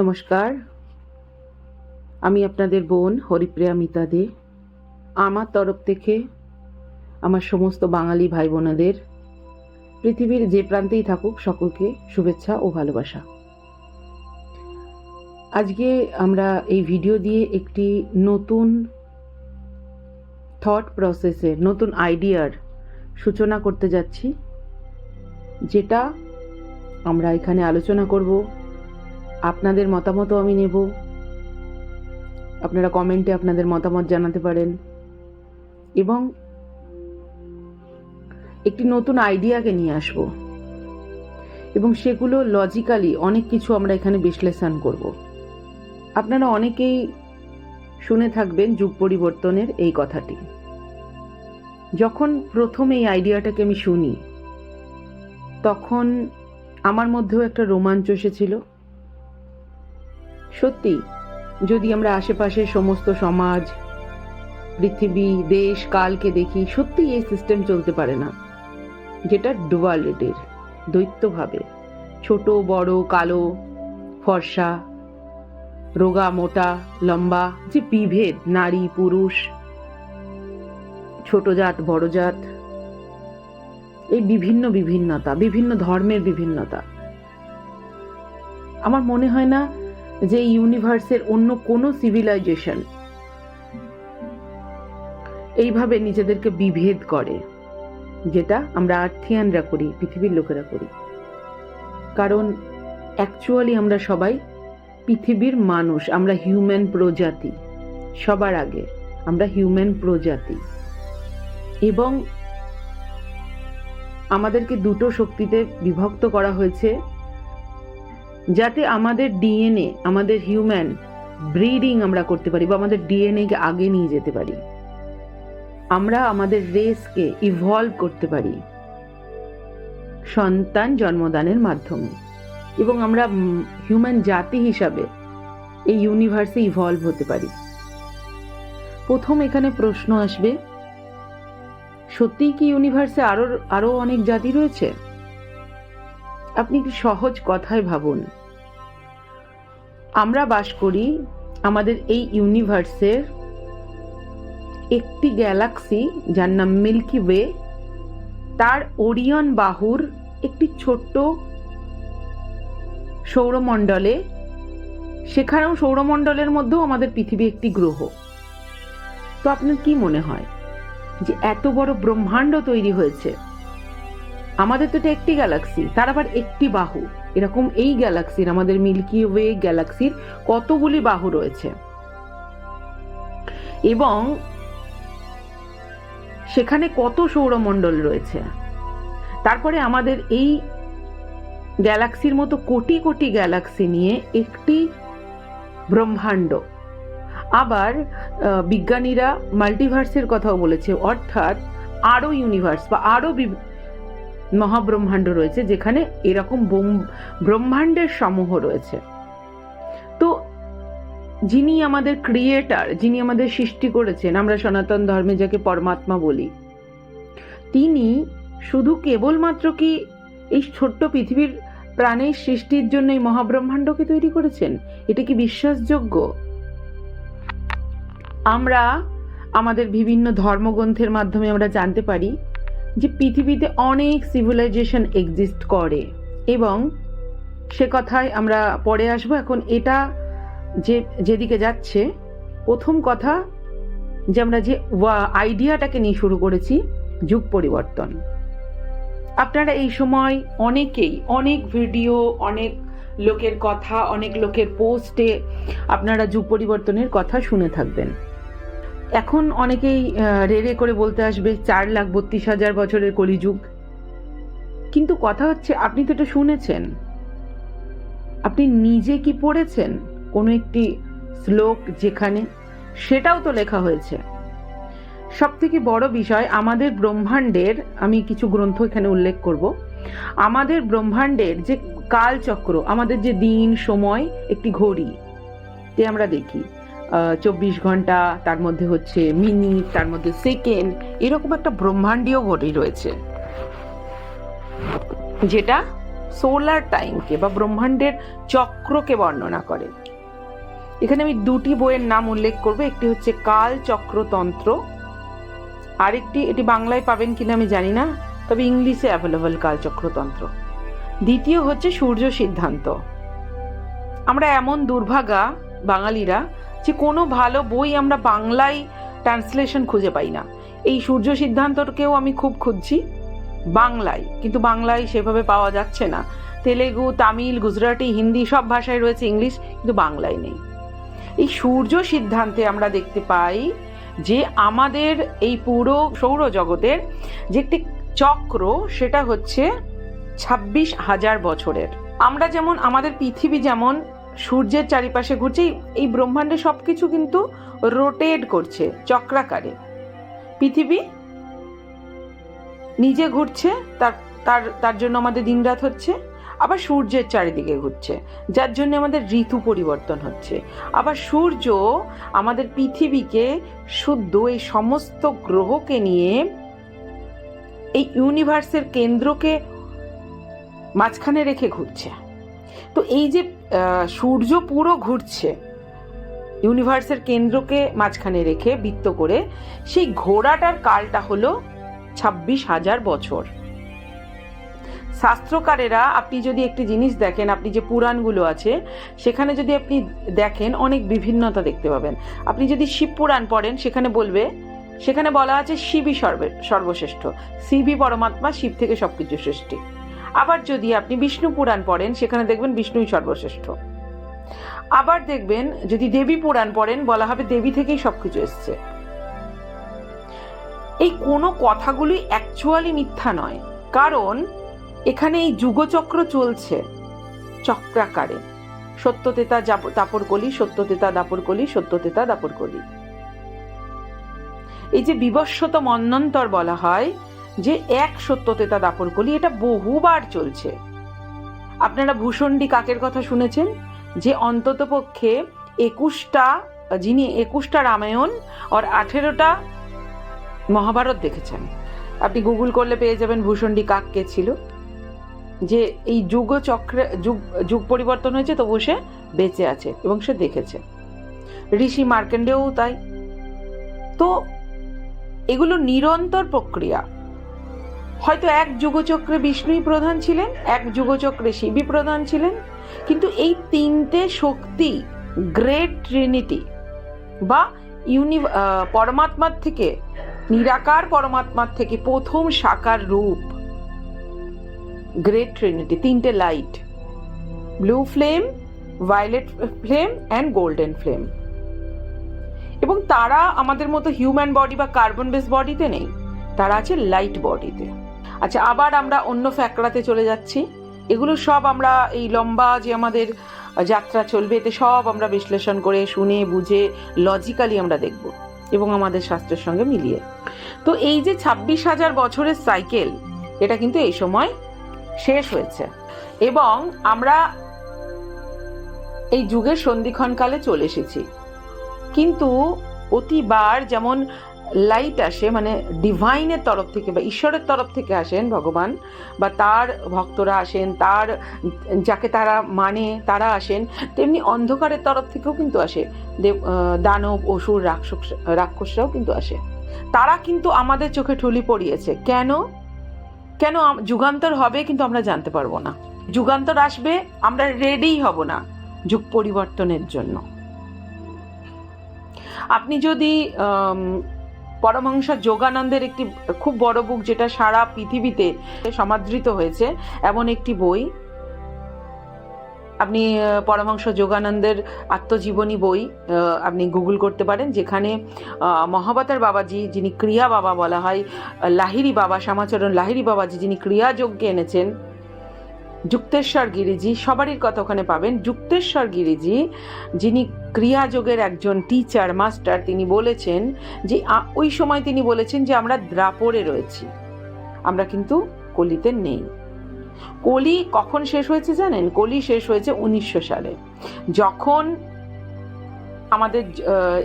নমস্কার। আমি আপনাদের বোন হরিপ্রিয়া মিতা দে আমার তরফ থেকে আমার সমস্ত বাঙালি ভাই বোনেদের পৃথিবীর যে প্রান্তেই থাকুক সকলকে শুভেচ্ছা ও ভালোবাসা। আজকে আমরা এই ভিডিও দিয়ে একটি নতুন থট প্রসেসের নতুন আইডিয়ার সূচনা করতে যাচ্ছি, যেটা আমরা এখানে আলোচনা করব। আপনাদের মতামতও আমি নেব। আপনারা কমেন্টে আপনাদের মতামত জানাতে পারেন। এবং একটি নতুন আইডিয়াকে নিয়ে আসব। এবং সেগুলো লজিক্যালি অনেক কিছু আমরা এখানে বিশ্লেষণ করব। আপনারা অনেকেই শুনে থাকবেন যুগ পরিবর্তনের এই কথাটি। যখন প্রথম এই আইডিয়াটাকে আমি শুনি, তখন আমার মধ্যেও একটা রোমাঞ্চ এসেছিল। সত্যি, যদি আমরা আশেপাশের সমস্ত সমাজ, পৃথিবী, দেশ, কালকে দেখি সত্যি এই সিস্টেম চলতে পারে না। যেটা ডুয়ালিটির দ্বৈতভাবে। ছোট, বড়, কালো, ফর্সা, রোগা, মোটা, লম্বা, যে বিভেদ, নারী, পুরুষ, ছোট জাত, বড় জাত, এই বিভিন্ন বিভিন্নতা, বিভিন্ন ধর্মের বিভিন্নতা। আমার মনে হয় না যে ইউনিভার্সের অন্য কোনো সিভিলাইজেশন এইভাবে নিজেদেরকে বিভেদ করে, যেটা আমরা আর্থিয়ানরা করি, পৃথিবীর লোকেরা করি। কারণ অ্যাকচুয়ালি আমরা সবাই পৃথিবীর মানুষ, আমরা হিউম্যান প্রজাতি, সবার আগে আমরা হিউম্যান প্রজাতি। এবং আমাদেরকে দুটো শক্তিতে বিভক্ত করা হয়েছে যাতে আমাদের ডিএনএ, আমাদের হিউম্যান ব্রিডিং আমরা করতে পারি বা আমাদের ডিএনএকে আগে নিয়ে যেতে পারি। আমরা আমাদের রেসকে ইভলভ করতে পারি। সন্তান জন্মদানের মাধ্যমে। এবং আমরা হিউম্যান জাতি হিসাবে এই ইউনিভার্সে ইভলভ হতে পারি। প্রথম এখানে প্রশ্ন আসবে, সত্যিই কি ইউনিভার্সে আরও আরও অনেক জাতি রয়েছে? আপনি সহজ কথায় ভাবুন। আমরা বাস করি আমাদের এই ইউনিভার্সের একটি গ্যালাক্সি যার নাম মিল্কি ওয়ে তার ওরিয়ন বাহুর একটি ছোট্ট সৌরমণ্ডলে। সেখানেও সৌরমণ্ডলের মধ্যেও আমাদের পৃথিবী একটি গ্রহ। তো আপনার কি মনে হয় যে এত বড় ব্রহ্মাণ্ড তৈরি হয়েছে? আমাদের তো এটা একটি গ্যালাক্সি তার আবার একটি বাহু। এরকম এই গ্যালাক্সির, আমাদের মিল্কি ওয়ে গ্যালাক্সির কতগুলি বাহু রয়েছে। এবং সেখানে কত সৌরমণ্ডল রয়েছে। তারপরে আমাদের এই গ্যালাক্সির মতো কোটি কোটি গ্যালাক্সি নিয়ে একটি ব্রহ্মাণ্ড। আবার বিজ্ঞানীরা মাল্টিভার্সের কথাও বলেছে, অর্থাৎ আরও ইউনিভার্স বা আরও মহাব্রহ্মাণ্ড রয়েছে, যেখানে এরকম ব্রহ্মাণ্ডের সমূহ রয়েছে। তো যিনি আমাদের ক্রিয়েটার যিনি আমাদের সৃষ্টি করেছেন, আমরা সনাতন ধর্মে যাকে পরমাত্মা বলি, তিনি শুধু কেবলমাত্র কি এই ছোট্ট পৃথিবীর প্রাণের সৃষ্টির জন্য এই মহাব্রহ্মাণ্ডকে তৈরি করেছেন? এটা কি বিশ্বাসযোগ্য? আমরা আমাদের বিভিন্ন ধর্মগ্রন্থের মাধ্যমে আমরা জানতে পারি। যে পৃথিবীতে অনেক সিভিলাইজেশন এক্সিস্ট করে। এবং সে কথায় আমরা পরে আসব। এখন এটা যে, যেদিকে যাচ্ছে, প্রথম কথা যে আমরা যে আইডিয়াটাকে নিয়ে শুরু করেছি, যুগ পরিবর্তন। আপনারা এই সময় অনেকেই, অনেক ভিডিও অনেক লোকের কথা, অনেক লোকের পোস্টে আপনারা যুগ পরিবর্তনের কথা শুনে থাকবেন। এখন অনেকেই রেড়ে করে বলতে আসবে, চার লাখ বত্রিশ হাজার বছরের কলিযুগ। কিন্তু কথা হচ্ছে, আপনি তো এটা শুনেছেন। আপনি নিজে কি পড়েছেন কোনো একটি শ্লোক যেখানে সেটাও তো লেখা হয়েছে? সব থেকে বড় বিষয়, আমাদের ব্রহ্মাণ্ডের, আমি কিছু গ্রন্থ এখানে উল্লেখ করব, আমাদের ব্রহ্মাণ্ডের যে কালচক্র, আমাদের যে দিন, সময়, একটি ঘড়ি, তে আমরা দেখি। চব্বিশ ঘণ্টা, তার মধ্যে হচ্ছে মিনিট, তার মধ্যে সেকেন্ড, এরকম একটা ব্রহ্মাণ্ডীয় ঘড়ি রয়েছে। যেটা সোলার টাইমকে বা ব্রহ্মাণ্ডের চক্রকে বর্ণনা করে। এখানে আমি দুটি বইয়ের নাম উল্লেখ করব, একটি হচ্ছে কাল চক্রতন্ত্র, আরেকটি এটি বাংলায় পাবেন কিনা আমি জানি না, তবে ইংলিশে অ্যাভেলেবল কাল চক্রতন্ত্র। দ্বিতীয় হচ্ছে সূর্য সিদ্ধান্ত। আমরা এমন দুর্ভাগা বাঙালিরা যে কোনো ভালো বই আমরা বাংলায় ট্রান্সলেশন খুঁজে পাই না। এই সূর্য সিদ্ধান্তকেও আমি খুব খুঁজছি বাংলায়। কিন্তু বাংলায় সেভাবে পাওয়া যাচ্ছে না। তেলেগু, তামিল, গুজরাটি, হিন্দি সব ভাষায় রয়েছে ইংলিশ, কিন্তু বাংলায় নেই। এই সূর্য সিদ্ধান্তে আমরা দেখতে পাই যে আমাদের এই পুরো সৌরজগতের যে একটি চক্র, সেটা হচ্ছে ছাব্বিশ হাজার বছরের। আমরা যেমন, আমাদের পৃথিবী যেমন সূর্যের চারিপাশে ঘুরছে। এই- ব্রহ্মাণ্ডে সব কিছু কিন্তু রোটেট করছে, চক্রাকারে। পৃথিবী নিজে ঘুরছে, তার তার তার জন্য আমাদের দিনরাত হচ্ছে, আবার সূর্যের চারিদিকে ঘুরছে, যার জন্য আমাদের ঋতু পরিবর্তন হচ্ছে। আবার সূর্য আমাদের পৃথিবীকে শুদ্ধ এই সমস্ত গ্রহকে নিয়ে এই ইউনিভার্সের কেন্দ্রকে মাঝখানে রেখে ঘুরছে। তো এই যে সূর্য পুরো ঘুরছে ইউনিভার্সের কেন্দ্রকে মাঝখানে রেখে বৃত্ত করে, সেই ঘোড়াটার কালটা হলো ছাব্বিশ হাজার বছর। শাস্ত্রকারেরা আপনি যদি একটি জিনিস দেখেন, আপনি যে পুরাণগুলো আছে, সেখানে যদি আপনি দেখেন, অনেক বিভিন্নতা দেখতে পাবেন। আপনি যদি শিব পুরাণ পড়েন, সেখানে বলবে, সেখানে বলা আছে শিবই সর্বে, সর্বশ্রেষ্ঠ। শিবই পরমাত্মা, শিব থেকে সবকিছু সৃষ্টি। আবার যদি আপনি বিষ্ণু পুরাণ পড়েন, সেখানে দেখবেন বিষ্ণুই সর্বশ্রেষ্ঠ। আবার দেখবেন যদি দেবী পুরাণ পড়েন, বলা হবে দেবী থেকেই সবকিছু এসছে। এই কোনো কথাগুলি অ্যাকচুয়ালি মিথ্যা নয়। কারণ এখানে এই যুগচক্র চলছে চক্রাকারে। সত্যতেতা দাপর কলি, সত্যতেতা দাপর কলি, সত্যতেতা দাপর কলি। এই যে বিবস্বত মন্নন্তর বলা হয় যে এক সত্যতেতা দাপর কলি এটা বহুবার চলছে। আপনারা ভূষণ্ডী কাকের কথা শুনেছেন? যে অন্তত পক্ষে একুশটা, যিনি একুশটা রামায়ণ আর আঠেরোটা মহাভারত দেখেছেন। আপনি গুগল করলে পেয়ে যাবেন ভূষণ্ডী কাক কে ছিল। যে এই যুগ চক্রে, যুগ যুগ পরিবর্তন হয়েছে তবু সে বেঁচে আছে এবং সে দেখেছে। ঋষি মার্কেন্ডেও তাই। তো এগুলো নিরন্তর প্রক্রিয়া। হয়তো এক যুগচক্রে বিষ্ণুই প্রধান ছিলেন, এক যুগচক্রে শিবই প্রধান ছিলেন। কিন্তু এই তিনটে শক্তি গ্রেট ট্রিনিটি বা ইউনি পরমাত্মার থেকে, নিরাকার পরমাত্মার থেকে প্রথম সাকার রূপ গ্রেট ট্রিনিটি, তিনটে light. Blue flame, violet flame and golden flame. এবং তারা আমাদের মতো হিউম্যান বডি বা কার্বন বেস বডিতে নেই, তারা আছে লাইট বডিতে। আচ্ছা আবার আমরা অন্য ফ্যাকড়াতে চলে যাচ্ছি। এগুলো সব আমরা এই লম্বা যে আমাদের যাত্রা চলবে, এতে সব আমরা বিশ্লেষণ করে শুনে, বুঝে লজিক্যালি আমরা দেখব এবং আমাদের শাস্ত্রের সঙ্গে মিলিয়ে। তো এই যে ছাব্বিশ হাজার বছরের সাইকেল এটা কিন্তু এই সময় শেষ হয়েছে এবং আমরা এই যুগের সন্ধিক্ষণকালে চলে এসেছি। কিন্তু প্রতিবার যেমন লাইট আসে মানে ডিভাইনের তরফ থেকে বা ঈশ্বরের তরফ থেকে আসেন ভগবান বা তার ভক্তরা আসেন, তার যাকে তারা মানে তারা আসেন, তেমনি অন্ধকারের তরফ থেকেও কিন্তু আসে। দেব দানব, অসুর, রাক্ষস, রাক্ষসরাও কিন্তু আসে। তারা কিন্তু আমাদের চোখে ঠুলি পড়িয়েছে। কেন? কেন যুগান্তর হবে কিন্তু আমরা জানতে পারব না। যুগান্তর আসবে, আমরা রেডিই হব না যুগ পরিবর্তনের জন্য। আপনি যদি পরমহংস যোগানন্দের একটি খুব বড় বুক যেটা সারা পৃথিবীতে সমাদৃত হয়েছে, এমন একটি বই। আপনি পরমহংস যোগানন্দের আত্মজীবনী বই আপনি গুগল করতে পারেন, যেখানে মহাবতার বাবাজি, যিনি ক্রিয়া বাবা বলা হয় লাহিরি বাবা, শ্যামাচরণ লাহিরি বাবাজি, যিনি ক্রিয়া যজ্ঞে এনেছেন যুক্তেশ্বর গিরিজি, সবারই কথা ওখানে পাবেন। যুক্তেশ্বর গিরিজি, যিনি ক্রিয়াযোগের একজন টিচার মাস্টার তিনি বলেছেন যে ওই সময় তিনি বলেছেন যে, আমরা দ্রাপরে রয়েছি। আমরা কিন্তু কলিতে নেই। কলি কখন শেষ হয়েছে জানেন? কলি শেষ হয়েছে উনিশশো সালে। যখন আমাদের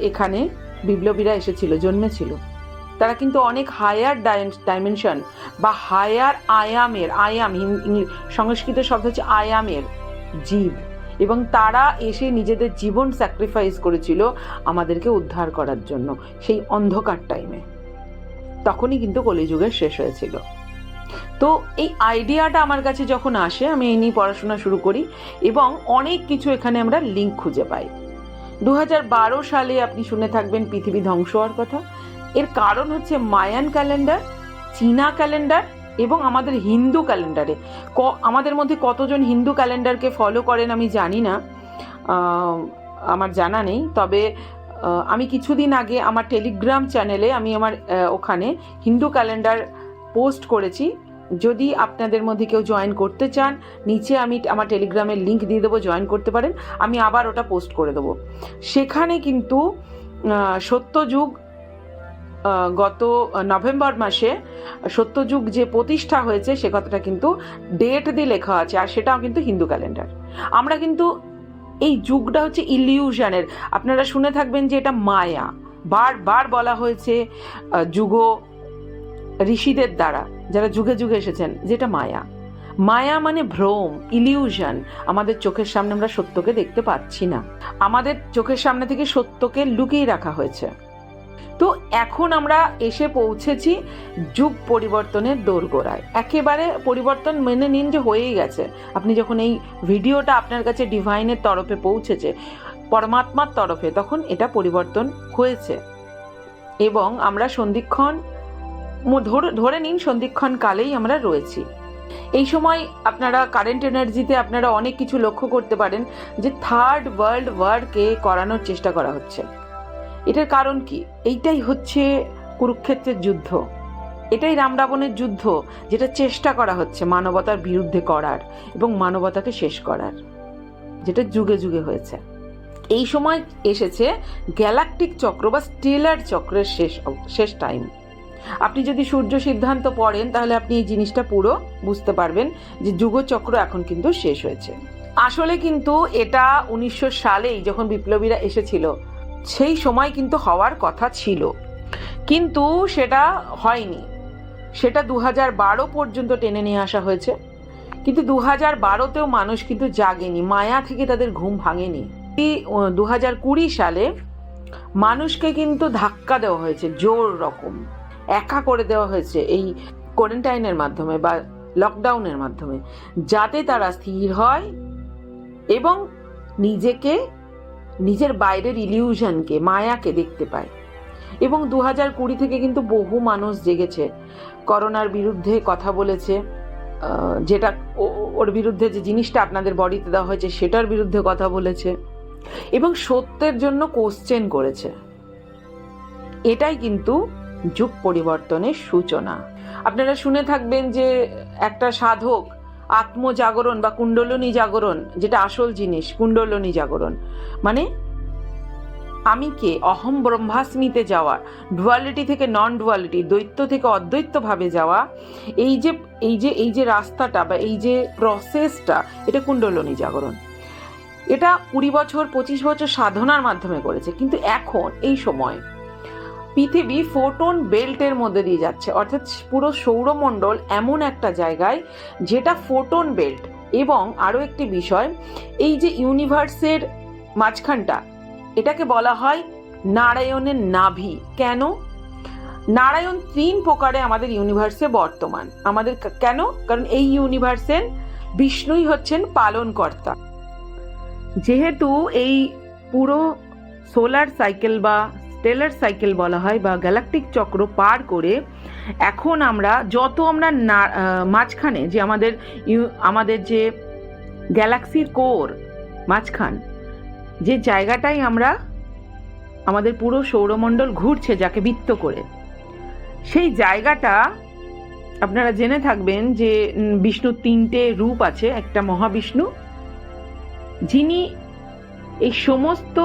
এখানে বিপ্লবীরা এসেছিল, জন্মেছিল। তারা কিন্তু অনেক হায়ার ডাইমেনশন বা হায়ার আয়ামের, আয়াম সংস্কৃত শব্দ হচ্ছে আয়ামের জীব। এবং তারা এসে নিজেদের জীবন স্যাক্রিফাইস করেছিল আমাদেরকে উদ্ধার করার জন্য সেই অন্ধকার টাইমে তখনই কিন্তু কলিযুগের শেষ হয়েছিল। তো এই আইডিয়াটা আমার কাছে যখন আসে, আমি এই নিয়ে পড়াশোনা শুরু করি এবং অনেক কিছু এখানে আমরা লিঙ্ক খুঁজে পাই। দু সালে আপনি শুনে থাকবেন পৃথিবী ধ্বংস হওয়ার কথা। এর কারণ হচ্ছে মায়ান ক্যালেন্ডার, চীনা ক্যালেন্ডার এবং আমাদের হিন্দু ক্যালেন্ডারে। ক, আমাদের মধ্যে কতজন হিন্দু ক্যালেন্ডারকে ফলো করেন আমি জানি না। আমার জানা নেই। তবে আমি কিছুদিন আগে আমার টেলিগ্রাম চ্যানেলে আমি আমার ওখানে হিন্দু ক্যালেন্ডার পোস্ট করেছি। যদি আপনাদের মধ্যে কেউ জয়েন করতে চান, নিচে আমি আমার টেলিগ্রামের লিংক দিয়ে দেবো জয়েন করতে পারেন। আমি আবার ওটা পোস্ট করে দেবো। সেখানে কিন্তু সত্যযুগ গত নভেম্বর মাসে সত্যযুগ যে প্রতিষ্ঠা হয়েছে, সে কথাটা কিন্তু ডেট দিয়ে লেখা আছে, আর সেটাও কিন্তু হিন্দু ক্যালেন্ডার আমরা কিন্তু এই যুগটা হচ্ছে ইলিউশনের আপনারা শুনে থাকবেন যে এটা মায়া। বারবার বলা হয়েছে যুগ ঋষিদের দ্বারা, যারা যুগে যুগে এসেছেন যেটা মায়া। মায়া মানে ভ্রম ইলিউশন আমাদের চোখের সামনে আমরা সত্যকে দেখতে পাচ্ছি না। আমাদের চোখের সামনে থেকে সত্যকে লুকিয়ে রাখা হয়েছে। তো এখন আমরা এসে পৌঁছেছি যুগ পরিবর্তনের দোরগোড়ায়। একেবারে পরিবর্তন মেনে নিন যে হয়েই গেছে। আপনি যখন এই ভিডিওটা আপনার কাছে ডিভাইনের তরফে পৌঁছেছে, পরমাত্মার তরফে, তখন এটা পরিবর্তন হয়েছে। এবং আমরা সন্ধিক্ষণ ধরে নিন সন্ধিক্ষণ কালেই আমরা রয়েছি। এই সময় আপনারা কারেন্ট এনার্জিতে আপনারা অনেক কিছু লক্ষ্য করতে পারেন যে থার্ড ওয়ার্ল্ড ওয়ারকে করানোর চেষ্টা করা হচ্ছে। এটার কারণ কি? এইটাই হচ্ছে কুরুক্ষেত্রের যুদ্ধ। এটাই রাম রাবণের যুদ্ধ, যেটা চেষ্টা করা হচ্ছে মানবতার বিরুদ্ধে করার এবং মানবতাকে শেষ করার, যেটা যুগে যুগে হয়েছে। এই সময় এসেছে গ্যালাকটিক চক্র বা স্টেলার চক্রের শেষ শেষ টাইম। আপনি যদি সূর্য সিদ্ধান্ত পড়েন, তাহলে আপনি এই জিনিসটা পুরো বুঝতে পারবেন যে যুগচক্র এখন কিন্তু শেষ হয়েছে। আসলে কিন্তু এটা উনিশশো সালেই যখন বিপ্লবীরা এসেছিল সেই সময় কিন্তু হওয়ার কথা ছিল। কিন্তু সেটা হয়নি। সেটা দু হাজার বারো পর্যন্ত টেনে নিয়ে আসা হয়েছে। কিন্তু দু হাজার বারোতেও মানুষ কিন্তু জাগেনি। মায়া থেকে তাদের ঘুম ভাঙেনি। দু হাজার কুড়ি সালে মানুষকে কিন্তু ধাক্কা দেওয়া হয়েছে, জোর রকম। একা করে দেওয়া হয়েছে এই কোয়ারেন্টাইনের মাধ্যমে বা লকডাউনের মাধ্যমে। যাতে তারা স্থির হয় এবং নিজেকে নিজের বাইরের ইলিউশনকে, মায়াকে দেখতে পায়। এবং দু হাজার কুড়ি থেকে কিন্তু বহু মানুষ জেগেছে। করোনার বিরুদ্ধে কথা বলেছে যেটা ওর বিরুদ্ধে যে জিনিসটা আপনাদের বডিতে দেওয়া হয়েছে, সেটার বিরুদ্ধে কথা বলেছে। এবং সত্যের জন্য কোশ্চেন করেছে। এটাই কিন্তু যুগ পরিবর্তনের সূচনা। আপনারা শুনে থাকবেন যে একটা সাধক আত্মজাগরণ বা কুণ্ডলনী জাগরণ, যেটা আসল জিনিস, কুণ্ডলনী জাগরণ। মানে আমি কে? অহম ব্রহ্মাস্মিতে যাওয়া ডুয়ালিটি থেকে নন ডুয়ালিটি দ্বৈত থেকে অদ্বৈত ভাবে যাওয়া, এই যে এই যে এই যে রাস্তাটা বা এই যে প্রসেসটা এটা কুণ্ডলিনী জাগরণ। এটা কুড়ি বছর, পঁচিশ বছর সাধনার মাধ্যমে করেছে, কিন্তু এখন, এই সময় পৃথিবী ফোটন বেল্টের মধ্যে দিয়ে যাচ্ছে। অর্থাৎ পুরো সৌরমণ্ডল এমন একটা জায়গায় যেটা ফোটন বেল্ট এবং আরও একটি বিষয়, এই যে ইউনিভার্সের মাঝখানটা, এটাকে বলা হয় নারায়ণের নাভি। কেন? নারায়ণ তিন প্রকারে আমাদের ইউনিভার্সে বর্তমান। আমাদের কেন? কারণ এই ইউনিভার্সের বিষ্ণুই হচ্ছেন পালনকর্তা। যেহেতু এই পুরো সোলার সাইকেল বা স্টেলার সাইকেল বলা হয় বা গ্যালাকটিক চক্র পার করে এখন আমরা যত আমরা না মাঝখানে যে আমাদের আমাদের যে গ্যালাক্সির কোর মাঝখান, যে জায়গাটাই আমরা আমাদের পুরো সৌরমণ্ডল ঘুরছে যাকে বৃত্ত করে, সেই জায়গাটা আপনারা জেনে থাকবেন যে বিষ্ণুর তিনটে রূপ আছে, একটা মহাবিষ্ণু, যিনি এই সমস্ত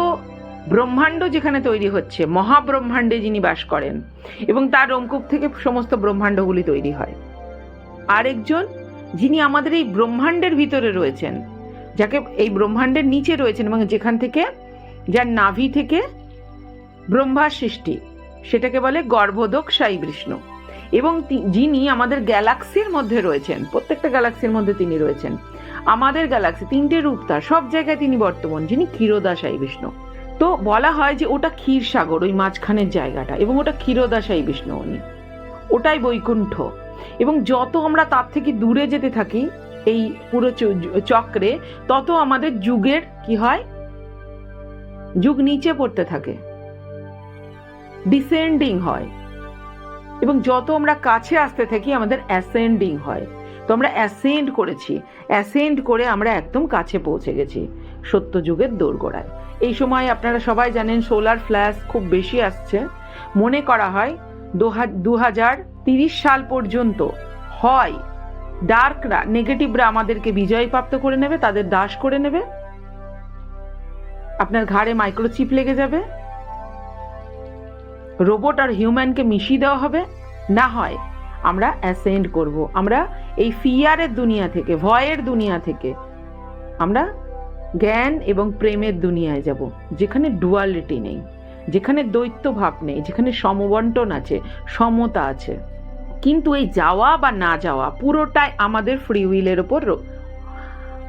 ব্রহ্মাণ্ড যেখানে তৈরি হচ্ছে, মহাব্রহ্মাণ্ডে যিনি বাস করেন এবং তার রোমকূপ থেকে সমস্ত ব্রহ্মাণ্ডগুলি তৈরি হয়। আরেকজন যিনি আমাদের এই ব্রহ্মাণ্ডের ভিতরে রয়েছেন, যাকে এই ব্রহ্মাণ্ডের নিচে রয়েছেন এবং যেখান থেকে, যার নাভি থেকে ব্রহ্মার সৃষ্টি, সেটাকে বলে গর্ভোদক সাই বিষ্ণু। এবং যিনি আমাদের গ্যালাক্সির মধ্যে রয়েছেন, প্রত্যেকটা গ্যালাক্সির মধ্যে তিনি রয়েছেন। আমাদের গ্যালাক্সি, তিনটে রূপ তার, সব জায়গায় তিনি বর্তমান, যিনি ক্ষীরোদা সাই বিষ্ণু। তো বলা হয় যে ওটা ক্ষীর সাগর, ওই মাঝখানের জায়গাটা, এবং ওটা ক্ষীরোদা সাই বিষ্ণু ওটাই বৈকুণ্ঠ। এবং যত আমরা তার থেকে দূরে যেতে থাকি, এই পুরো চক্রে, তত আমাদের যুগের কি হয়? যুগ নিচে পড়তে থাকে। ডিসেন্ডিং হয়। এবং যত আমরা কাছে আসতে থাকি, আমাদের অ্যাসেন্ডিং হয়। তো আমরা অ্যাসেন্ড করেছি। অ্যাসেন্ড করে আমরা একদম কাছে পৌঁছে গেছি সত্য যুগের দোরগোড়ায়। এই সময় আপনারা সবাই জানেন সোলার ফ্ল্যাশ খুব বেশি আসছে। মনে করা হয় দু হাজার তিরিশ সাল পর্যন্ত হয়। ডার্করা, নেগেটিভরা আমাদেরকে বিজয় প্রাপ্ত করে নেবে, তাদের দাস করে নেবে। আপনার ঘাড়ে মাইক্রোচিপ লেগে যাবে। রোবট আর হিউম্যানকে মিশিয়ে দেওয়া হবে। না হয়, আমরা অ্যাসেন্ড করব। আমরা এই ফিয়ারের দুনিয়া থেকে, ভয়ের দুনিয়া থেকে, আমরা জ্ঞান এবং প্রেমের দুনিয়ায় যাব, যেখানে ডুয়ালিটি নেই, যেখানে দ্বৈত ভাব নেই, যেখানে সমবন্টন আছে, সমতা আছে। কিন্তু এই যাওয়া বা না যাওয়া পুরোটাই আমাদের ফ্রি উইলের ওপর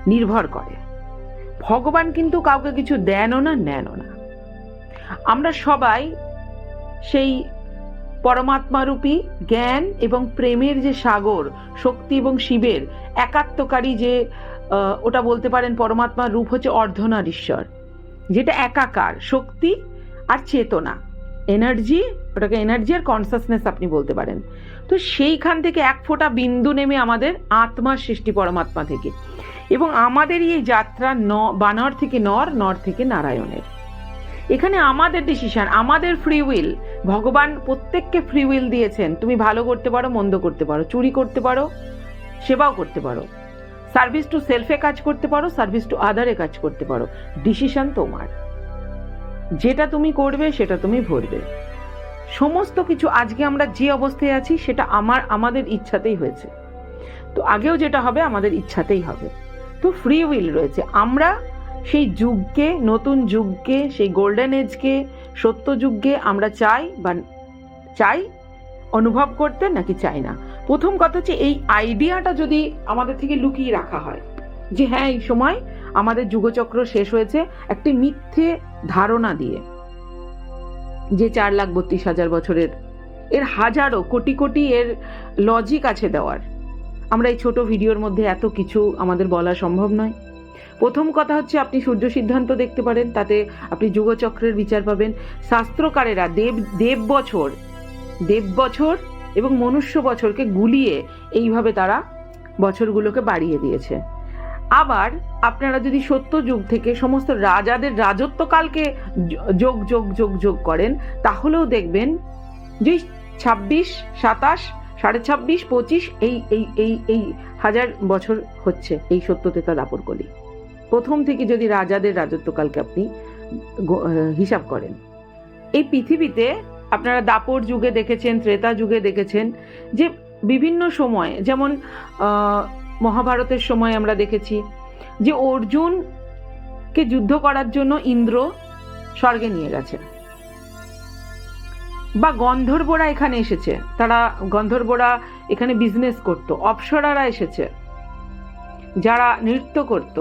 নির্ভর করে। ভগবান কিন্তু কাউকে কিছু দেনও না, নেনও না। আমরা সবাই সেই পরমাত্মারূপী জ্ঞান এবং প্রেমের যে সাগর, শক্তি এবং শিবের একাত্মকারী যে ওটা বলতে পারেন পরমাত্মার রূপ হচ্ছে অর্ধনারীশ্বর, যেটা একাকার, শক্তি আর চেতনা এনার্জি ওটাকে এনার্জি আর কনসাসনেস আপনি বলতে পারেন। তো সেইখান থেকে এক ফোঁটা বিন্দু নেমে আমাদের আত্মার সৃষ্টি পরমাত্মা থেকে এবং আমাদেরই এই যাত্রা ন, বানর থেকে নর নর থেকে নারায়ণের। এখানে আমাদের ডিসিশন আমাদের ফ্রি উইল ভগবান প্রত্যেককে ফ্রি উইল দিয়েছেন। তুমি ভালো করতে পারো, মন্দ করতে পারো, চুরি করতে পারো, সেবাও করতে পারো। সার্ভিস টু সেলফে কাজ করতে পারো, সার্ভিস টু আদারে কাজ করতে পারো। ডিসিশন তোমার। যেটা তুমি করবে, সেটা তুমি ভরবে। সমস্ত কিছু আজকে আমরা যে অবস্থায় আছি, সেটা আমার, আমাদের ইচ্ছাতেই হয়েছে। তো আগেও যেটা হবে, আমাদের ইচ্ছাতেই হবে। তো ফ্রি উইল রয়েছে। আমরা সেই যুগকে, নতুন যুগকে, সেই গোল্ডেন এজকে সত্য যুগকে আমরা চাই বা চাই, অনুভব করতে নাকি চাই না? প্রথম কথা হচ্ছে এই আইডিয়াটা যদি আমাদের থেকে লুকিয়ে রাখা হয় যে হ্যাঁ এই সময় আমাদের যুগচক্র শেষ হয়েছে একটি মিথ্যে ধারণা দিয়ে, যে চার লাখ বত্রিশ হাজার বছরের, এর হাজারো, কোটি কোটি এর লজিক আছে দেওয়ার। আমরা এই ছোট ভিডিওর মধ্যে এত কিছু আমাদের বলা সম্ভব নয়। প্রথম কথা হচ্ছে আপনি সূর্য সিদ্ধান্ত দেখতে পারেন, তাতে আপনি যুগচক্রের বিচার পাবেন। শাস্ত্রকারেরা দেব দেব বছর দেব বছর এবং মনুষ্য বছরকে গুলিয়ে এইভাবে তারা বছরগুলোকে বাড়িয়ে দিয়েছে। আবার আপনারা যদি সত্য যুগ থেকে সমস্ত রাজাদের রাজত্বকালকে যোগ যোগ যোগ যোগ করেন, তাহলেও দেখবেন যে ছাব্বিশ, সাতাশ, সাড়ে ছাব্বিশ, পঁচিশ এই এই এই এই হাজার বছর হচ্ছে এই সত্যতেতা দাপর কলি। প্রথম থেকে যদি রাজাদের রাজত্বকালকে আপনি হিসাব করেন, এই পৃথিবীতে আপনারা দাপর যুগে দেখেছেন, ত্রেতা যুগে দেখেছেন, যে বিভিন্ন সময়, যেমন মহাভারতের সময় আমরা দেখেছি, যে অর্জুনকে যুদ্ধ করার জন্য ইন্দ্র স্বর্গে নিয়ে গেছে। বা গন্ধর্বরা এখানে এসেছে, তারা গন্ধর্বরা এখানে বিজনেস করত, অপসরারা এসেছে, যারা নৃত্য করত।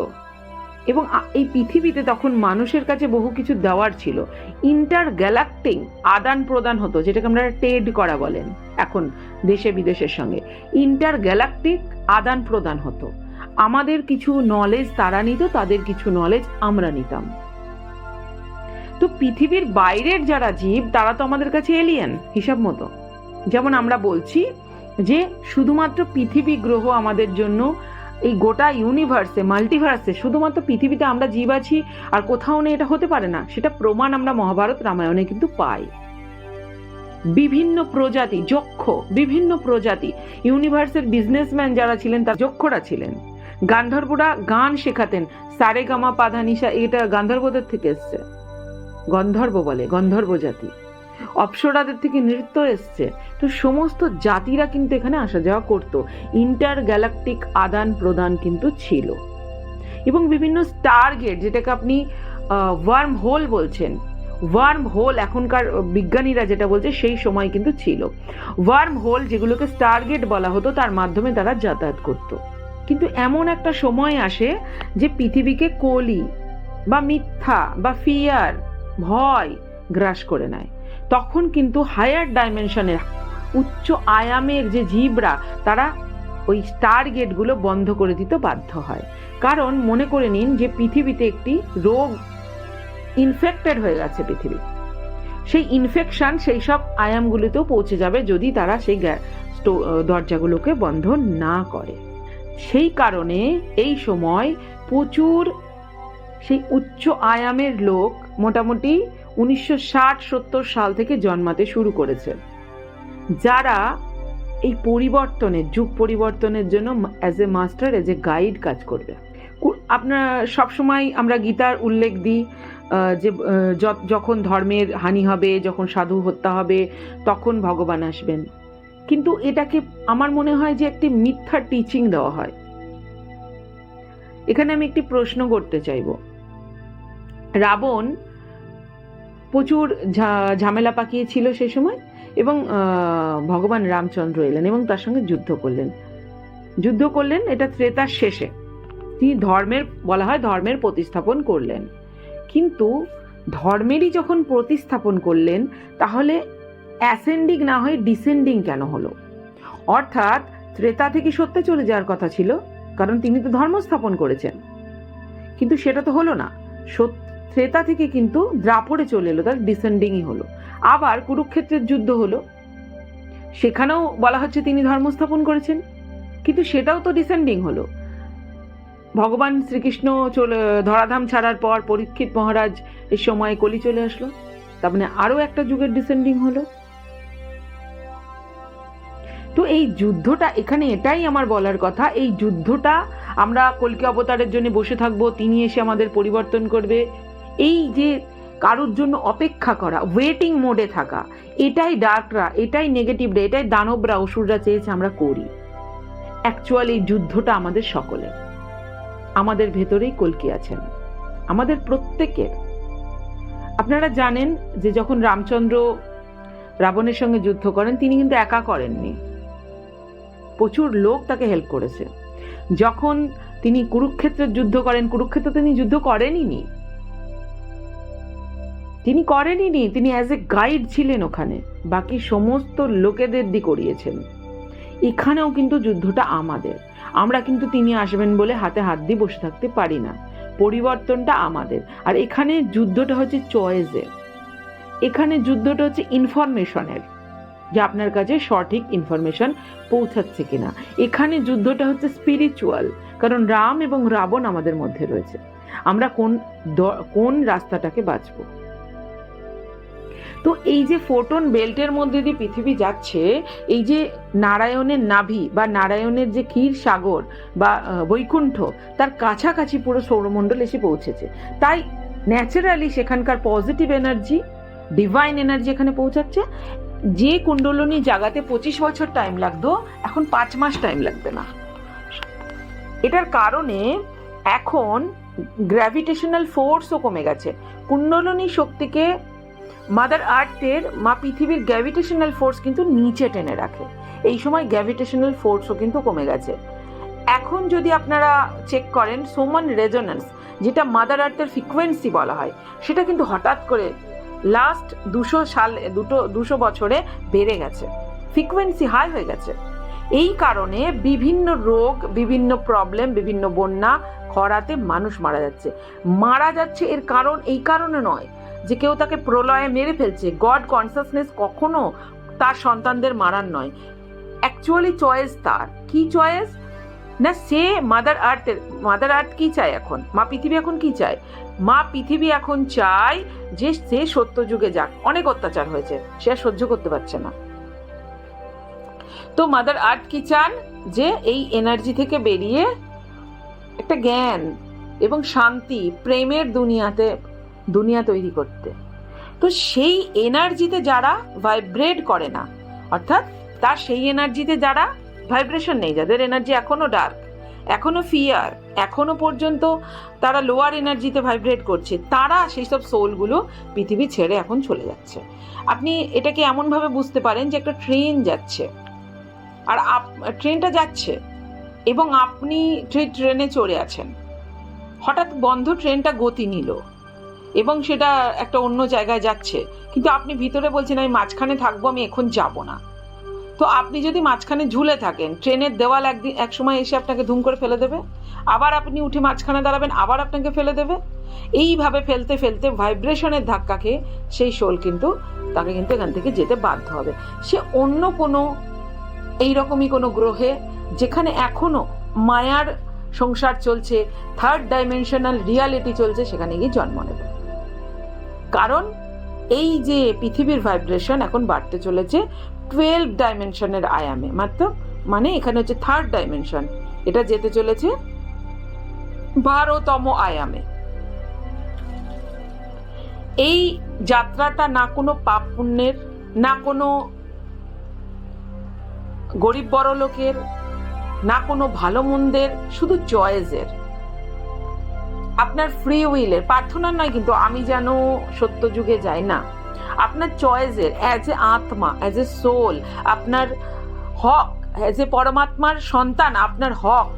এবং এই পৃথিবীতে তখন মানুষের কাছে বহু কিছু দেওয়ার ছিল। ইন্টার গ্যালাক্টিক আদান প্রদান হতো, যেটাকে আমরা টেড করা বলেন, এখন দেশে বিদেশের সঙ্গে। ইন্টার গ্যালাক্টিক আদান প্রদান হতো। আমাদের কিছু নলেজ তারা নিত, তাদের কিছু নলেজ আমরা নিতাম। তো পৃথিবীর বাইরের যারা জীব, তারা তো আমাদের কাছে এলিয়েন হিসাব মতো। যেমন আমরা বলছি যে শুধুমাত্র পৃথিবী গ্রহ আমাদের জন্য এই গোটা ইউনিভার্সে মাল্টিভার্সে শুধুমাত্র পৃথিবীতে আমরা জীব আছি আর কোথাও নেই, এটা হতে পারে না। সেটা প্রমাণ আমরা মহাভারত রামায়ণে কিন্তু পাই। বিভিন্ন প্রজাতি, যক্ষ, বিভিন্ন প্রজাতি। ইউনিভার্সের বিজনেসম্যান যারা ছিলেন, তার যক্ষরা ছিলেন। গান্ধর্বরা গান শেখাতেন। সারে গামা পাধানিসা এটা গান্ধর্বদের থেকে এসছে। গন্ধর্ব বলে, গন্ধর্ব জাতি। অপ্সরাদের থেকে নৃত্য এসছে। তো সমস্ত জাতিরা কিন্তু এখানে আসা যাওয়া করতো। ইন্টার গ্যালাকটিক আদান প্রদান কিন্তু ছিল। এবং বিভিন্ন স্টার গেট যেটাকে আপনি ওয়ার্ম হোল বলছেন। ওয়ার্ম হোল এখনকার বিজ্ঞানীরা যেটা বলছে সেই সময় কিন্তু ছিল। ওয়ার্ম হোল যেগুলোকে স্টারগেট বলা হতো, তার মাধ্যমে তারা যাতায়াত করত। কিন্তু এমন একটা সময় আসে যে পৃথিবীকে কলি বা মিথ্যা বা ফিয়ার, ভয় গ্রাস করে নেয়। তখন কিন্তু হায়ার ডাইমেনশনের উচ্চ আয়ামের যে জীবরা, তারা ওই স্টার গেটগুলো বন্ধ করে দিতে বাধ্য হয়। কারণ মনে করে নিন যে পৃথিবীতে একটি রোগ ইনফেক্টেড হয়ে গেছে পৃথিবী। সেই ইনফেকশন সেই সব আয়ামগুলিতেও পৌঁছে যাবে যদি তারা সেই দরজাগুলোকে বন্ধ না করে। সেই কারণে এই সময় প্রচুর সেই উচ্চ আয়ামের লোক মোটামুটি উনিশশো ষাট, সত্তর সাল থেকে জন্মাতে শুরু করেছে। যারা এই পরিবর্তনের, যুগ পরিবর্তনের জন্য as a master as a guide কাজ করবে। আপনার সবসময় আমরা গীতার উল্লেখ দিই যে যখন ধর্মের হানি হবে, যখন সাধু হত্যা হবে, তখন ভগবান আসবেন। কিন্তু এটাকে আমার মনে হয় যে একটি মিথ্যা টিচিং দেওয়া হয়। এখানে আমি একটি প্রশ্ন করতে চাইব। রাবণ প্রচুর ঝামেলা পাকিয়েছিল সে সময় এবং ভগবান রামচন্দ্র এলেন এবং তার সঙ্গে যুদ্ধ করলেন। যুদ্ধ করলেন, এটা ত্রেতার শেষে। তিনি ধর্মের, বলা হয় ধর্মের প্রতিস্থাপন করলেন। কিন্তু ধর্মেরই যখন প্রতিস্থাপন করলেন, তাহলে অ্যাসেন্ডিং না হয়ে ডিসেন্ডিং কেন হলো? অর্থাৎ ত্রেতা থেকে সত্যে চলে যাওয়ার কথা ছিল, কারণ তিনি তো ধর্ম স্থাপন করেছেন। কিন্তু সেটা তো হলো না। সত- ত্রেতা থেকে কিন্তু দ্রাপড়ে চলে এলো, তার ডিসেন্ডিংই হলো। আবার কুরুক্ষেত্রের যুদ্ধ হলো। সেখানেও বলা হচ্ছে তিনি ধর্ম স্থাপন করেছেন, কিন্তু সেটাও তো ডিসেন্ডিং হলো। ভগবান শ্রীকৃষ্ণ চলে, ধরাধাম ছাড়ার পর পরীক্ষিত মহারাজ এর সময় কলি চলে আসলো। তার মানে আরও একটা যুগের ডিসেন্ডিং হলো। তো এই যুদ্ধটা এখানে এটাই আমার বলার কথা। এই যুদ্ধটা আমরা কলকি অবতারের জন্য বসে থাকব, তিনি এসে আমাদের পরিবর্তন করবে। এই যে কারোর জন্য অপেক্ষা করা ওয়েটিং মোডে থাকা, এটাই ডার্করা এটাই নেগেটিভরা এটাই দানবরা, অসুররা চেয়েছে আমরা করি। অ্যাকচুয়ালি এই যুদ্ধটা আমাদের সকলের। আমাদের ভেতরেই কলকি আছেন। আমাদের প্রত্যেকের। আপনারা জানেন যে যখন রামচন্দ্র রাবণের সঙ্গে যুদ্ধ করেন, তিনি কিন্তু একা করেননি। প্রচুর লোক তাকে হেল্প করেছে। যখন তিনি কুরুক্ষেত্রের যুদ্ধ করেন, কুরুক্ষেত্র তিনি যুদ্ধ করেনই নি। তিনি করেনই নি, তিনি অ্যাজ এ গাইড ছিলেন ওখানে। বাকি সমস্ত লোকেদের দিয়ে করিয়েছেন। এখানেও কিন্তু যুদ্ধটা আমাদের। আমরা কিন্তু তিনি আসবেন বলে হাতে হাত দিয়ে বসে থাকতে পারি না। পরিবর্তনটা আমাদের। আর এখানে যুদ্ধটা হচ্ছে চয়েসের এখানে যুদ্ধটা হচ্ছে ইনফরমেশনের যে আপনার কাছে সঠিক ইনফরমেশন পৌঁছাচ্ছে কিনা। এখানে যুদ্ধটা হচ্ছে স্পিরিচুয়াল কারণ রাম এবং রাবণ আমাদের মধ্যে রয়েছে। আমরা কোন কোন রাস্তাটাকে বাঁচবো? তো এই যে ফোটন বেল্টের মধ্যে দিয়ে পৃথিবী যাচ্ছে, এই যে নারায়ণের নাভি বা নারায়ণের যে ক্ষীর সাগর বা বৈকুণ্ঠ, তার কাছাকাছি পুরো সৌরমণ্ডল এসে পৌঁছেছে। তাই ন্যাচারালি সেখানকার পজিটিভ এনার্জি ডিভাইন এনার্জি এখানে পৌঁছাচ্ছে। যে কুণ্ডলনী জাগাতে পঁচিশ বছর টাইম লাগতো, এখন পাঁচ মাস টাইম লাগবে না। এটার কারণে এখন গ্র্যাভিটেশনাল ফোর্সও কমে গেছে। কুণ্ডলনী শক্তিকে মাদার আর্থের মা পৃথিবীর গ্র্যাভিটেশনাল ফোর্স কিন্তু নিচে টেনে রাখে। এই সময় গ্র্যাভিটেশনাল ফোর্সও কিন্তু কমে গেছে। এখন যদি আপনারা চেক করেন সোমান রেজোনেন্স যেটা মাদার আর্থের ফ্রিকোয়েন্সি বলা হয়, সেটা কিন্তু হঠাৎ করে লাস্ট দুশো সাল, দুটো, দুশো বছরে বেড়ে গেছে। ফ্রিকোয়েন্সি হাই হয়ে গেছে। এই কারণে বিভিন্ন রোগ, বিভিন্ন প্রবলেম বিভিন্ন বন্যা খরাতে মানুষ মারা যাচ্ছে। মারা যাচ্ছে এর কারণ, এই কারণে নয়। যে কেউ তাকে প্রলয়ে মেরে ফেলছে। গড কনসাসনেস কখনো তার সন্তানদের মারার নয়। অ্যাকচুয়ালি চয়েস তার। কি চয়েস না, সে মাদার আর্থের মাদার আর্থ কি চায় এখন? মা পৃথিবী এখন কি চায়? মা পৃথিবী এখন চায় যে সে সত্য যুগে যাক। অনেক অত্যাচার হয়েছে। সে আর সহ্য করতে পারছে না। তো মাদার আর্থ কি চান? যে এই এনার্জি থেকে বেরিয়ে একটা জ্ঞান এবং শান্তি, প্রেমের দুনিয়াতে দুনিয়া তৈরি করতে। তো সেই এনার্জিতে যারা ভাইব্রেট করে না, অর্থাৎ তার সেই এনার্জিতে যারা ভাইব্রেশন নেই, যাদের এনার্জি এখনও ডার্ক, এখনও ফিয়ার, এখনও পর্যন্ত তারা লোয়ার এনার্জিতে ভাইব্রেট করছে, তারা সেই সব সোলগুলো পৃথিবী ছেড়ে এখন চলে যাচ্ছে। আপনি এটাকে এমনভাবে বুঝতে পারেন যে একটা ট্রেন যাচ্ছে। আর আপ- ট্রেনটা যাচ্ছে এবং আপনি ট্রেনে চড়ে আছেন। হঠাৎ বন্ধ ট্রেনটা গতি নিল। এবং সেটা একটা অন্য জায়গায় যাচ্ছে। কিন্তু আপনি ভিতরে বলছেন, আমি মাঝখানে থাকব, আমি এখন যাব না। তো আপনি যদি মাঝখানে ঝুলে থাকেন, ট্রেনের দেওয়াল একদিন এক সময় এসে আপনাকে ধুম করে ফেলে দেবে? আবার আপনি উঠে মাঝখানে দাঁড়াবেন, আবার আপনাকে ফেলে দেবে? এইভাবে ফেলতে ফেলতে ভাইব্রেশনের ধাক্কা খেয়ে সেই শোল কিন্তু তাকে কিন্তু এখান থেকে যেতে বাধ্য হবে। সে অন্য কোনো, এইরকমই কোনো গ্রহে যেখানে এখনও মায়ার সংসার চলছে থার্ড ডাইমেনশনাল রিয়ালিটি চলছে, সেখানে গিয়ে জন্ম নেবে। কারণ এই যে পৃথিবীর ভাইব্রেশন এখন বাড়তে চলেছে টুয়েলভ ডাইমেনশনের আয়ামে, মাত্র? মানে এখানে হচ্ছে থার্ড ডাইমেনশন এটা যেতে চলেছে বারোতম আয়ামে। এই যাত্রাটা না কোনো পাপ পুণ্যের, না কোনো গরিব বড় লোকের না কোনো ভালো মন্দের, শুধু চয়েসের আপনার ফ্রি উইলের প্রার্থনার নয় কিন্তু আমি যেন সত্য যুগে যাই, না। আপনার চয়েসের অ্যাজ এ আত্মা অ্যাজ এ সোল আপনার হক অ্যাজ এ পরমাত্মার সন্তান, আপনার হক,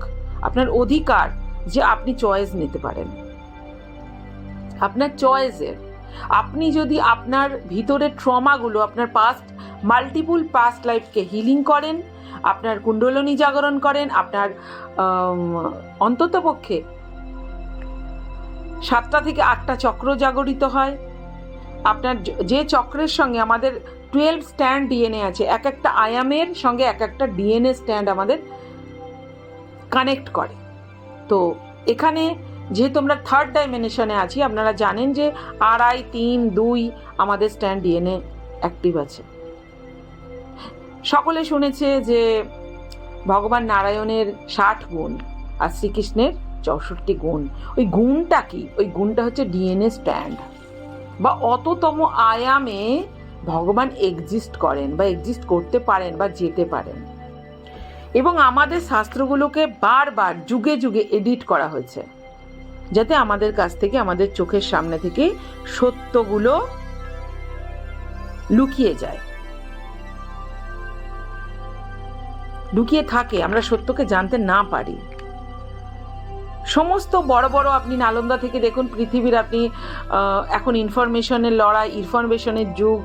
আপনার অধিকার, যে আপনি চয়েস নিতে পারেন। আপনার চয়েসের আপনি যদি আপনার ভিতরের ট্রমাগুলো আপনার পাস্ট মাল্টিপুল পাস্ট লাইফকে হিলিং করেন, আপনার কুণ্ডলনী জাগরণ করেন, আপনার অন্তত পক্ষে সাতটা থেকে আটটা চক্র জাগরিত হয়। আপনার যে চক্রের সঙ্গে আমাদের টুয়েলভ স্ট্যান্ড ডিএনএ আছে, এক একটা আয়ামের সঙ্গে এক একটা ডিএনএ স্ট্যান্ড আমাদের কানেক্ট করে। তো এখানে যেহেতু আমরা থার্ড ডাইমেনশনে আছি, আপনারা জানেন যে আড়াই, তিন, দুই আমাদের স্ট্যান্ড ডিএনএ অ্যাক্টিভ আছে। সকলে শুনেছে যে ভগবান নারায়ণের ষাট গুণ আর শ্রীকৃষ্ণের চৌষট্টি গুণ। ওই গুণটা কি? ওই গুণটা হচ্ছে ডিএনএ স্ট্যান্ড বা অততম আয়ামে ভগবান এক্সিস্ট করেন বা এক্সিস্ট করতে পারেন বা যেতে পারেন। এবং আমাদের শাস্ত্রগুলোকে বারবার, যুগে যুগে এডিট করা হয়েছে। যাতে আমাদের কাছ থেকে, আমাদের চোখের সামনে থেকে সত্যগুলো লুকিয়ে যায়। লুকিয়ে থাকে, আমরা সত্যকে জানতে না পারি। সমস্ত বড় বড় আপনি নালন্দা থেকে দেখুন, পৃথিবীর আপনি এখন ইনফরমেশনের লড়াই ইনফরমেশনের যুগ,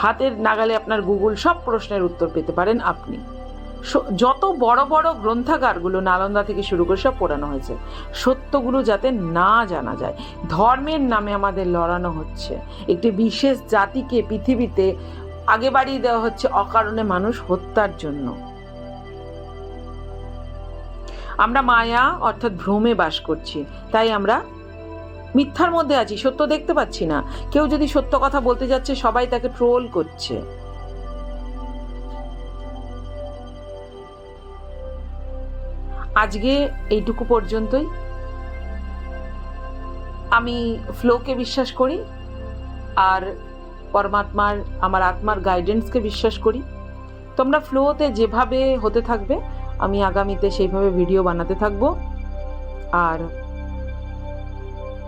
হাতের নাগালে আপনার গুগল সব প্রশ্নের উত্তর পেতে পারেন আপনি। যত বড় বড় গ্রন্থাগারগুলো নালন্দা থেকে শুরু করে সব পড়ানো হয়েছে, সত্যগুলো যাতে না জানা যায়। ধর্মের নামে আমাদের লড়ানো হচ্ছে। একটি বিশেষ জাতিকে পৃথিবীতে আগে বাড়িয়ে দেওয়া হচ্ছে অকারণে মানুষ হত্যার জন্য। আমরা মায়া, অর্থাৎ ভ্রমে বাস করছি। তাই আমরা মিথ্যার মধ্যে আছি, সত্য দেখতে পাচ্ছি না। কেউ যদি সত্য কথা বলতে যাচ্ছে, সবাই তাকে ট্রোল করছে। আজকে এইটুকু পর্যন্তই। আমি ফ্লোকে বিশ্বাস করি, আর পরমাত্মার, আমার আত্মার গাইডেন্সকে বিশ্বাস করি। তোমরা ফ্লোতে যেভাবে হতে থাকবে আমি আগামীতে সেইভাবে ভিডিও বানাতে থাকব। আর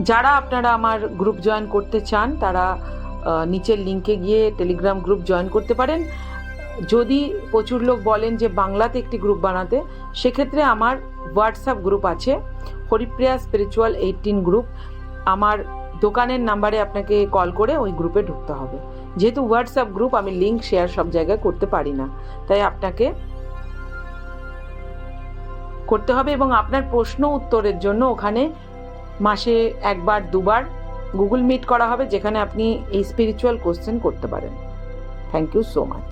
যারা আপনারা আমার গ্রুপ জয়েন করতে চান, তারা নিচের লিঙ্কে গিয়ে টেলিগ্রাম গ্রুপ জয়েন করতে পারেন। যদি প্রচুর লোক বলেন যে বাংলাতে একটি গ্রুপ বানাতে, সেক্ষেত্রে আমার হোয়াটসঅ্যাপ গ্রুপ আছে, হরিপ্রিয়া স্পিরিচুয়াল এইটিন গ্রুপ আমার দোকানের নাম্বারে আপনাকে কল করে ওই গ্রুপে ঢুকতে হবে। যেহেতু হোয়াটসঅ্যাপ গ্রুপ আমি লিঙ্ক শেয়ার সব জায়গায় করতে পারি না। তাই আপনাকে করতে হবে এবং আপনার প্রশ্ন উত্তরের জন্য ওখানে মাসে একবার, দুবার গুগল মিট করা হবে, যেখানে আপনি এই স্পিরিচুয়াল কোশ্চেন করতে পারেন। Thank you so much